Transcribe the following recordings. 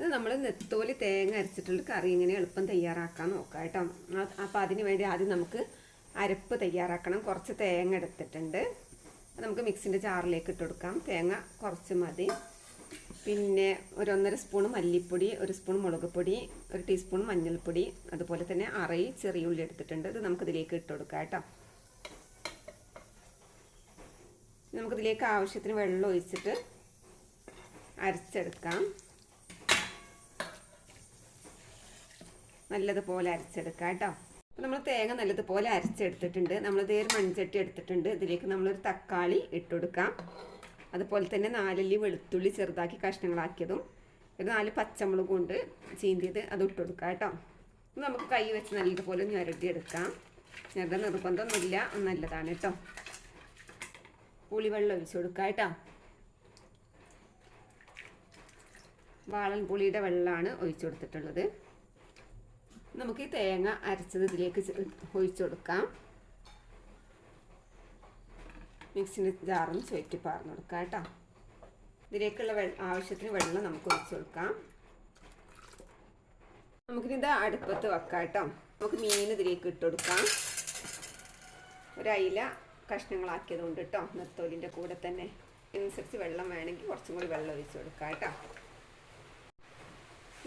ഇത് നമ്മൾ നെത്തോലി തേങ്ങ അരച്ചിട്ടുള്ള കറി ഇങ്ങനെ എളുപ്പം തയ്യാറാക്കാൻ നോക്കാം കേട്ടോ. അപ്പോൾ അതിന് വേണ്ടി ആദ്യം നമുക്ക് അരപ്പ് തയ്യാറാക്കണം. കുറച്ച് തേങ്ങ എടുത്തിട്ടുണ്ട്. നമുക്ക് മിക്സിന്റെ ജാറിലേക്ക് ഇട്ട് കൊടുക്കാം. തേങ്ങ കുറച്ച് മതി. പിന്നെ ഒരു ഒന്നര സ്പൂൺ മല്ലിപ്പൊടി ഒരു സ്പൂൺ മുളക് പൊടി ഒരു ടീസ്പൂൺ മഞ്ഞൾപ്പൊടി അതുപോലെ തന്നെ അറയി ചെറിയ ഉള്ളി എടുത്തിട്ടുണ്ട്. ഇത് നമുക്കിതിലേക്ക് ഇട്ട് കൊടുക്കാം കേട്ടോ. നമുക്കിതിലേക്ക് ആവശ്യത്തിന് വെള്ളം ഒഴിച്ചിട്ട് അരച്ചെടുക്കാം. നല്ലതുപോലെ അരച്ചെടുക്കാം കേട്ടോ. അപ്പോൾ നമ്മൾ തേങ്ങ നല്ലതുപോലെ അരച്ചെടുത്തിട്ടുണ്ട്. നമ്മൾ ഇതേ ഒരു മൺചട്ടി എടുത്തിട്ടുണ്ട്. ഇതിലേക്ക് നമ്മളൊരു തക്കാളി ഇട്ട് കൊടുക്കാം അതുപോലെ തന്നെ നാലല്ലി വെളുത്തുള്ളി ചെറുതാക്കി കഷ്ണങ്ങളാക്കിയതും ഒരു നാല് പച്ചമുളക് കൊണ്ട് ചീന്തിയത് അത് ഇട്ട് കൊടുക്കാം കേട്ടോ നമുക്ക് കൈ വെച്ച് നല്ലതുപോലെ ഞരട്ടിയെടുക്കാം ഞരുടെ നിർബന്ധമൊന്നുമില്ല. നല്ലതാണ് കേട്ടോ. പുളിവെള്ളം ഒഴിച്ചു കൊടുക്കാം കേട്ടോ. വാളൻ പുളിയുടെ വെള്ളമാണ് ഒഴിച്ചു കൊടുത്തിട്ടുള്ളത്. നമുക്ക് ഈ തേങ്ങ അരച്ചത് ഇതിലേക്ക് ഒഴിച്ചു കൊടുക്കാം. മിക്സിന്റെ ജാറും ചുറ്റി പാർന്നു കൊടുക്കാം കേട്ടോ. ഇതിലേക്കുള്ള വെ ആവശ്യത്തിന് വെള്ളം നമുക്ക് ഒഴിച്ചു കൊടുക്കാം. നമുക്കിത് അടുപ്പത്ത് വെക്കാം കേട്ടോ. നമുക്ക് മീൻ ഇതിലേക്ക് ഇട്ട് കൊടുക്കാം. ഒരയില കഷ്ണങ്ങളാക്കിയത് കൊണ്ട് കേട്ടോ നെത്തോലിന്റെ കൂടെ തന്നെ. അതിനനുസരിച്ച് വെള്ളം വേണമെങ്കിൽ കുറച്ചും കൂടി വെള്ളം ഒഴിച്ചു കൊടുക്കാം കേട്ടോ.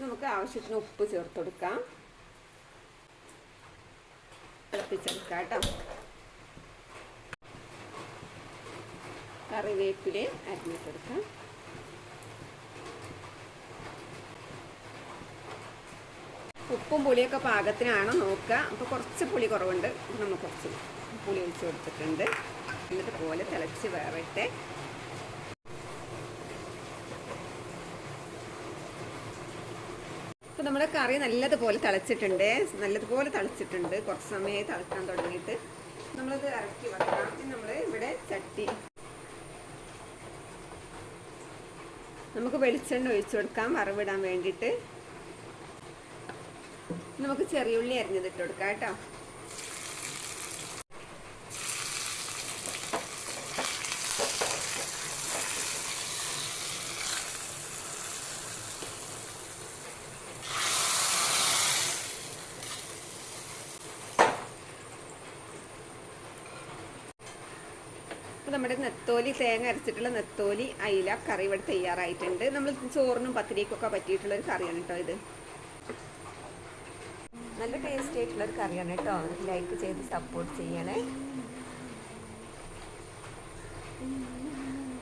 നമുക്ക് ആവശ്യത്തിന് ഉപ്പ് ചേർത്ത് കൊടുക്കാം. തിളപ്പിച്ചെടുക്കാം കേട്ടോ കറിവേപ്പില അരിഞ്ഞിട്ടെടുക്കാം ഉപ്പും പുളിയൊക്കെ പാകത്തിനാണോ നോക്കുക. അപ്പോൾ കുറച്ച് പുളി കുറവുണ്ട്. നമ്മൾ കുറച്ച് പുളി ഒഴിച്ച് കൊടുത്തിട്ടുണ്ട്. എന്നിട്ട് പോലെ തിളച്ച് വേറട്ടെ അപ്പോൾ നമ്മുടെ കറി നല്ലതുപോലെ തിളച്ചിട്ടുണ്ട്. നല്ലതുപോലെ തിളച്ചിട്ടുണ്ട്. കുറച്ച് സമയമായി തിളക്കാൻ തുടങ്ങിയിട്ട് നമ്മളത് ഇറക്കി വെക്കാം നമ്മൾ ഇവിടെ ചട്ടി നമുക്ക് വെളിച്ചെണ്ണ ഒഴിച്ചു കൊടുക്കാം. വറവിടാൻ വേണ്ടിയിട്ട്. നമുക്ക് ചെറിയുള്ളി അരിഞ്ഞതിട്ട് കൊടുക്കാം കേട്ടോ. നമ്മുടെ നെത്തോലി തേങ്ങ അരച്ചിട്ടുള്ള നെത്തോലി അയില കറി ഇവിടെ തയ്യാറായിട്ടുണ്ട്. നമ്മൾ ചോറിനും പത്തിരിക്കൊക്കെ പറ്റിയിട്ടുള്ള ഒരു കറിയാണ് കേട്ടോ ഇത്. നല്ല ടേസ്റ്റി ആയിട്ടുള്ള ഒരു കറിയാണ് കേട്ടോ. ലൈക്ക് ചെയ്ത് സപ്പോർട്ട് ചെയ്യണേ.